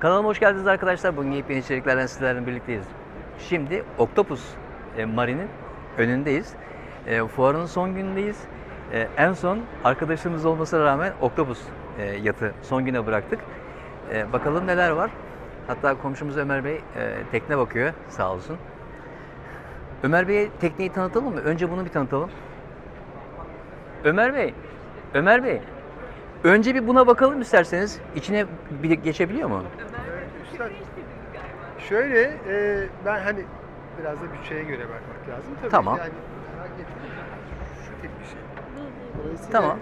Kanalıma hoş geldiniz arkadaşlar. Bugün yepyeni içeriklerden sizlerle birlikteyiz. Şimdi Octopus e, Marine'in önündeyiz. E, fuarın son günündeyiz. E, en son arkadaşlarımız olmasına rağmen Octopus e, yatı son güne bıraktık. E, bakalım neler var. Hatta komşumuz Ömer Bey e, tekne bakıyor sağ olsun. Ömer Bey'e tekneyi tanıtalım mı? Önce bunu bir tanıtalım. Ömer Bey, Ömer Bey. Önce bir buna bakalım isterseniz. İçine bir geçebiliyor mu? Üstad, şöyle e, ben hani biraz da bütçeye göre bakmak lazım. Tabii Tamam. Yani merak etmeyin. Şu tek bir şey. Dolayısıyla, Tamam.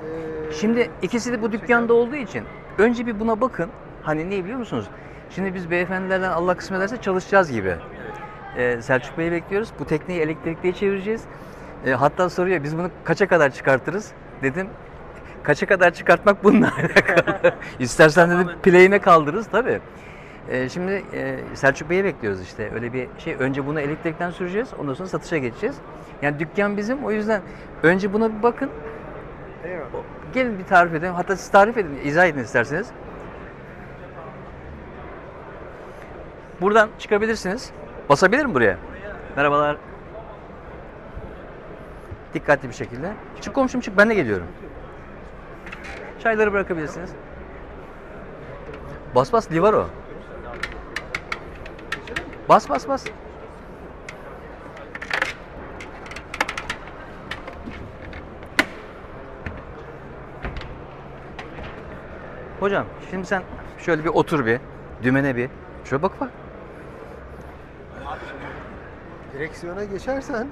e, Şimdi ikisi de bu dükkanda olduğu için önce bir buna bakın. Hani ne biliyor musunuz? Şimdi biz beyefendilerden Allah kısmet ederse çalışacağız gibi. Ee, Selçuk Bey'i bekliyoruz. Bu tekneyi elektrikliye çevireceğiz. Ee, hatta soruyor biz bunu kaça kadar çıkartırız? Dedim kaça kadar çıkartmak bununla alakalı. İstersen dedim play'ine kaldırırız tabii. Ee, şimdi e, Selçuk Bey'i bekliyoruz işte. Öyle bir şey. Önce bunu elektrikten süreceğiz. Ondan sonra satışa geçeceğiz. Yani dükkan bizim. O yüzden önce buna bir bakın. Eyvallah. Gelin bir tarif edelim. Hatta siz tarif edin, izah edin isterseniz. Buradan çıkabilirsiniz. Basabilir mi buraya? Merhabalar. Dikkatli bir şekilde. Çık komşum çık ben de geliyorum. Çayları bırakabilirsiniz. Bas bas Livaro. Bas bas bas. Hocam şimdi sen şöyle bir otur bir. Dümene bir. Şöyle bak bak. Direksiyona geçersen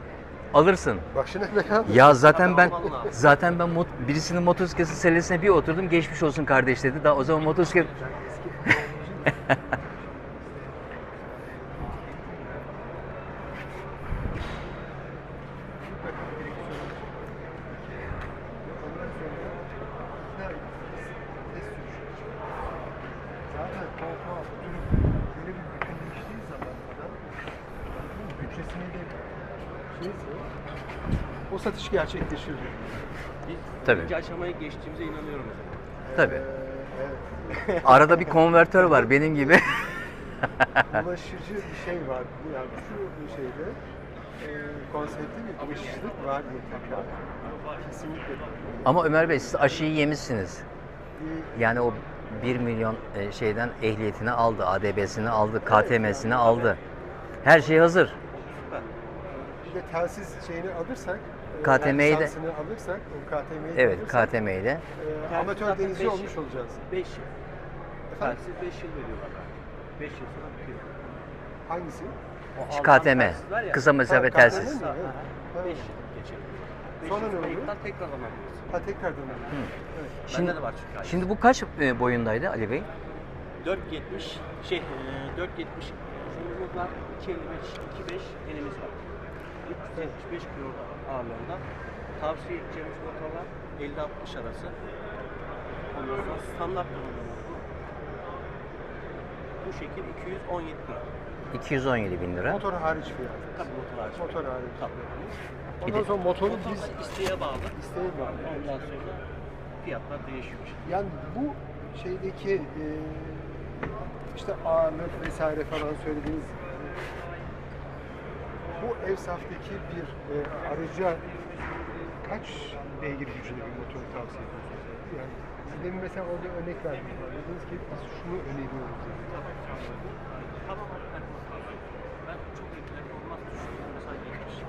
Alırsın. başına bela. Ya zaten ben zaten ben mot, birisinin motosikleti selesine bir oturdum. Geçmiş olsun kardeş dedi. Daha o zaman motosiklet Zaten koltuğa oturup böyle bir bütünleştiği zaman adam bütçesini de şeyse o satış gerçekleşir. Biz Tabii. ikinci aşamaya geçtiğimize inanıyorum. Tabii. Ee, evet. arada bir konvertör var benim gibi. bulaşıcı bir şey var. Bu Yani şu şeyde e, konsepte bir bulaşıcılık var mutlaka. Kesinlikle. Ama Ömer Bey siz aşıyı yemişsiniz. Bir- Yani o 1 milyon e, şeyden ehliyetini aldı, ADB'sini aldı, KTM'sini aldı. Her şey hazır. De telsiz şeyini alırsak, e, KTM'yi de- lisansını alırsak, o KTM'yi de Evet, alırsak, KTM ile. e, amatör Zaten denizci beş olmuş yıl. olacağız. 5 yıl. Efendim? Telsiz 5 yıl veriyorlar. 5 yıl sonra bitiyor. Hangisi? O Şu KTM, kısa mesafe telsiz. Mi? Evet. Ha. 5 yıl geçer. 5 Sonra yıl ne oluyor? tekrar alabiliyorsun. Ha tekrardan alıyor. Evet. Şimdi, Bende de var çünkü aynı. şimdi bu kaç e, boyundaydı Ali Bey? 4.70 şey e, 4.70 uzunluğumuz var. 2.55 2.5 enimiz var. 375 kilo ağırlığında. Tavsiye edeceğimiz motorlar 50-60 arası. Ondan sonra standart motorlar bu. Şekil 217 lira. 217 bin lira. Motor hariç fiyat. Tabii motor hariç. Motor hariç. Tabii. Ondan sonra motoru Motor biz isteğe bağlı. isteğe bağlı. Ondan sonra fiyatlar değişiyor. Yani bu şeydeki e, işte ağırlık vesaire falan söylediğiniz bu ev saftaki bir e, arıca kaç beygir gücünde bir motor tavsiye ediyorsunuz? Yani demin mesela orada örnek verdiniz. Dediniz ki biz şunu öneriyoruz. Yani. Tamam Ben çok ekmek olmaz düşünüyorum. Mesela 70.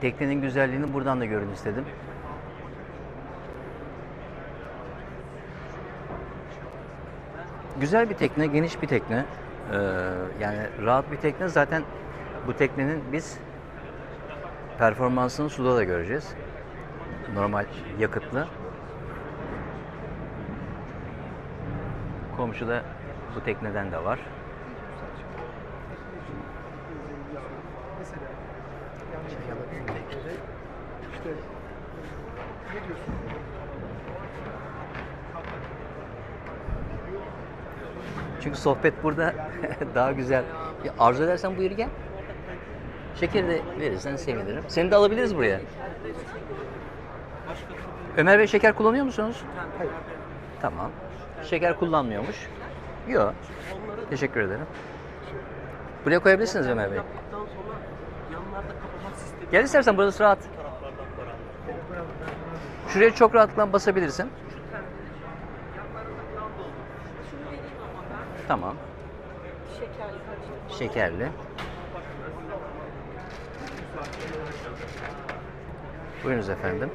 Teknenin güzelliğini buradan da görün istedim. Güzel bir tekne, geniş bir tekne. Ee, yani rahat bir tekne. Zaten bu teknenin biz performansını suda da göreceğiz. Normal yakıtlı. Komşuda bu tekneden de var. Mesela işte ne diyorsun? Çünkü sohbet burada daha güzel. Ya arzu edersen buyur gel. Şekeri de verirsen sevinirim. Seni de alabiliriz buraya. Ömer Bey şeker kullanıyor musunuz? Hayır. Tamam. Şeker kullanmıyormuş. Yok. Teşekkür ederim. Buraya koyabilirsiniz Ömer Bey. Gel istersen burası rahat. Şuraya çok rahatlıkla basabilirsin. Tamam. Şekerli. Buyurunuz efendim.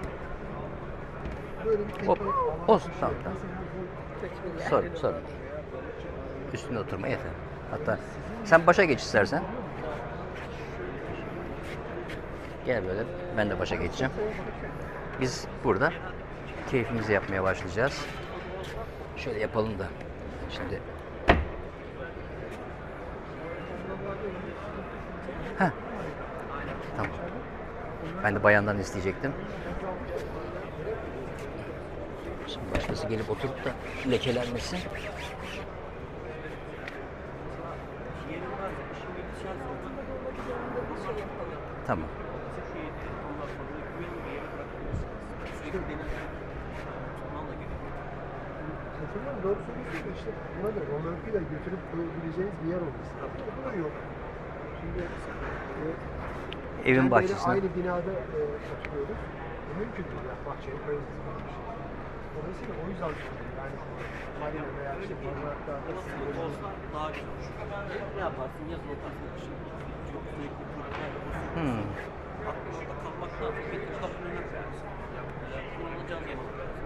Böyle bir tekne Hop. Olsun, tamam, tamam. Sorun, sorun. Üstüne oturma yeter. Hatta sen başa geç istersen. Gel böyle. Ben de başa geçeceğim. Biz burada keyfimizi yapmaya başlayacağız. Şöyle yapalım da. Şimdi. Heh. Tamam. Ben de bayandan isteyecektim. Şimdi başkası gelip oturup da lekelenmesin. Tamam. Katılıyorum doğru söylüyorsun işte buna da Romörk'ü de götürüp koyabileceğiniz bir yer olması. Bu da yok. Şimdi e, Evin bahçesine. Aynı binada e, mümkün değil yani bahçeye koyarız böyle bir şey. Dolayısıyla o yüzden söylüyorum yani marina veya işte barınaklarda Olasılık olsa daha güzel olur. Ne yaparsın? Yazın otarsın. Kışın çok sürekli çocuklar Hmm. Aklında kalmak lazım. Getir kapının önüne koyarsın. Kullanılacağın zaman lazım.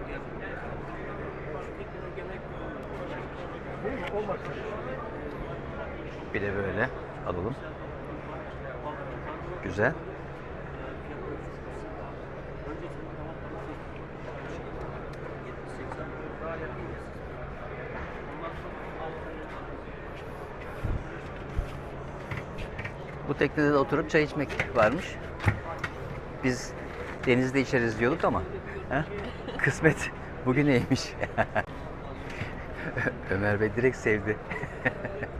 Bir de böyle alalım. Güzel. Bu teknede de oturup çay içmek varmış. Biz denizde içeriz diyorduk ama he? kısmet bugüneymiş. Ömer Bey direkt sevdi.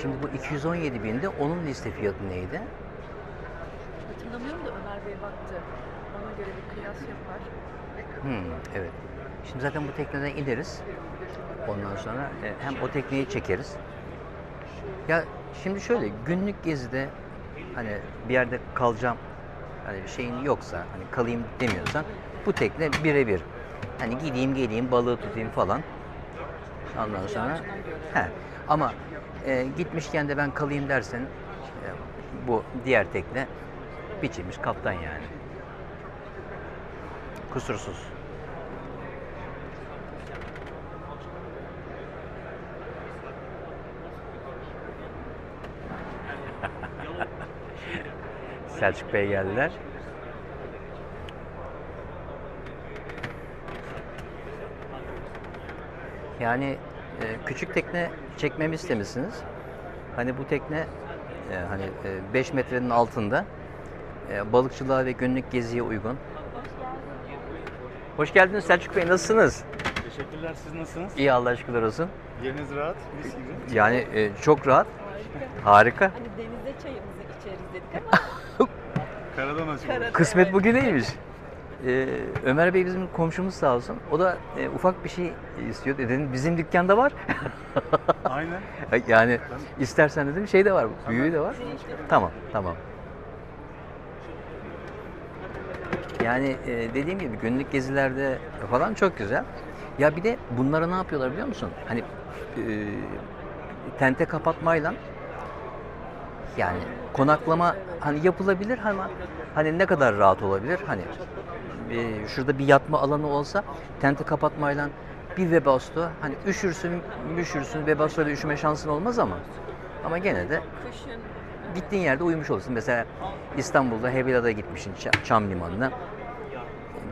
Şimdi bu 217 binde onun liste fiyatı neydi? Hatırlamıyorum da Ömer Bey baktı. Ona göre bir kıyas yapar. Hmm, evet. Şimdi zaten bu tekneden ineriz. Ondan sonra e, hem o tekneyi çekeriz. Ya şimdi şöyle günlük gezide hani bir yerde kalacağım hani bir şeyin yoksa hani kalayım demiyorsan bu tekne birebir. Hani gideyim geleyim balığı tutayım falan. Ondan sonra he. Ama e, gitmişken de ben kalayım dersen e, bu diğer tekne biçilmiş kaptan yani. Kusursuz. Selçuk Bey geldiler. Yani e, küçük tekne çekmemi istemişsiniz. Hani bu tekne e, hani 5 metrenin altında e, balıkçılığa ve günlük geziye uygun. Hoş geldiniz Selçuk Bey nasılsınız? Teşekkürler. Siz nasılsınız? İyi Allah şükürler olsun. Yeriniz rahat, mis gibi. Yani e, çok rahat. Harika. Hani denizde çayımızı içeriz dedik ama Karadan. Karadan. Kısmet bugün neymiş? Ee, Ömer Bey bizim komşumuz sağ olsun. O da e, ufak bir şey istiyor. Dedim bizim dükkanda var. Aynen. yani istersen dedim şey de var. Büyüğü de var. Tamam, tamam. Yani e, dediğim gibi günlük gezilerde falan çok güzel. Ya bir de bunlara ne yapıyorlar biliyor musun? Hani e, tente kapatmayla yani konaklama hani yapılabilir ama hani ne kadar rahat olabilir? Hani e, şurada bir yatma alanı olsa tente kapatmayla bir Webasto hani üşürsün, üşürsün Webasto'da üşüme şansın olmaz ama ama gene de kışın gittiğin yerde uyumuş olursun. Mesela İstanbul'da Heybeliada'ya gitmişsin Ç- Çam Limanı'na.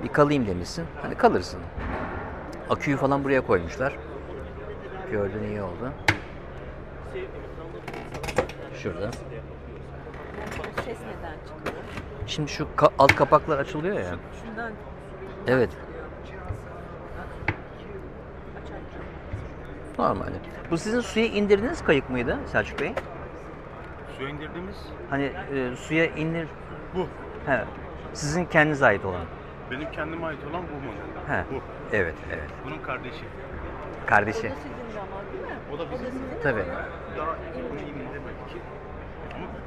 Bir kalayım demişsin. Hani kalırsın. Aküyü falan buraya koymuşlar. Gördün iyi oldu. Şurada. ses neden çıkıyor? Şimdi şu ka- alt kapaklar açılıyor ya. Şundan Evet. Normalde. Bu sizin suya indirdiğiniz kayık mıydı Selçuk Bey? Suya indirdiğimiz Hani e, suya indir... bu. He. Sizin kendinize ait olan. Benim kendime ait olan bu model. He. Bu. Evet, evet. Bunun kardeşi. O Kardeşi. da sizin ama değil mi? O da bizim. sizin Tabii. Daha bunu indirmedik. Ama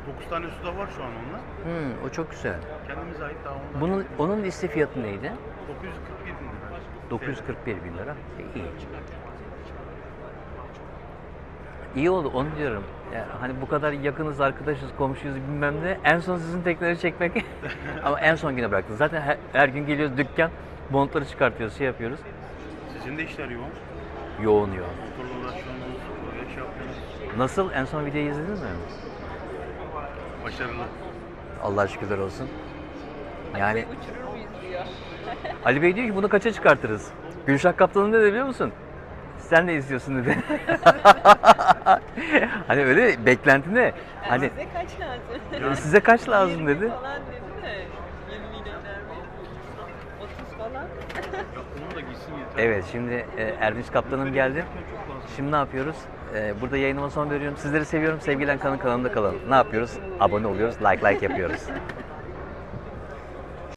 9 tane su da var şu an onunla. Hmm, o çok güzel. Kendimize ait daha ondan. Bunun onun liste fiyatı neydi? 941 bin lira. 941 bin lira. E, iyi. İyi oldu onu diyorum. Ya, hani bu kadar yakınız, arkadaşız, komşuyuz bilmem ne. En son sizin tekneleri çekmek. Ama en son güne bıraktınız. Zaten her, her gün geliyoruz dükkan, montları çıkartıyoruz, şey yapıyoruz. Sizin de işler yoğun. Yoğun yoğun. Motorla uğraşıyorsunuz, şey yapıyorsunuz. Nasıl? En son videoyu izlediniz mi? Başarılı. Allah şükürler olsun. Yani Uçurur muyuz diyor. Ali Bey diyor ki bunu kaça çıkartırız? Gülşah Kaptan'ın ne dedi biliyor musun? Sen de istiyorsun dedi. hani öyle beklenti ne? Hani Size kaç lazım? size kaç lazım 20 dedi. falan dedi de. 20 milyon mi? 30 falan. Ya onu da gitsin yeter. Evet şimdi e, Erdinç Kaptanım geldi. Çok lazım. Şimdi ne yapıyoruz? E, burada yayınıma son veriyorum. Sizleri seviyorum. Sevgilen kanın kanalında kalın. Ne yapıyoruz? Abone oluyoruz. Like like yapıyoruz.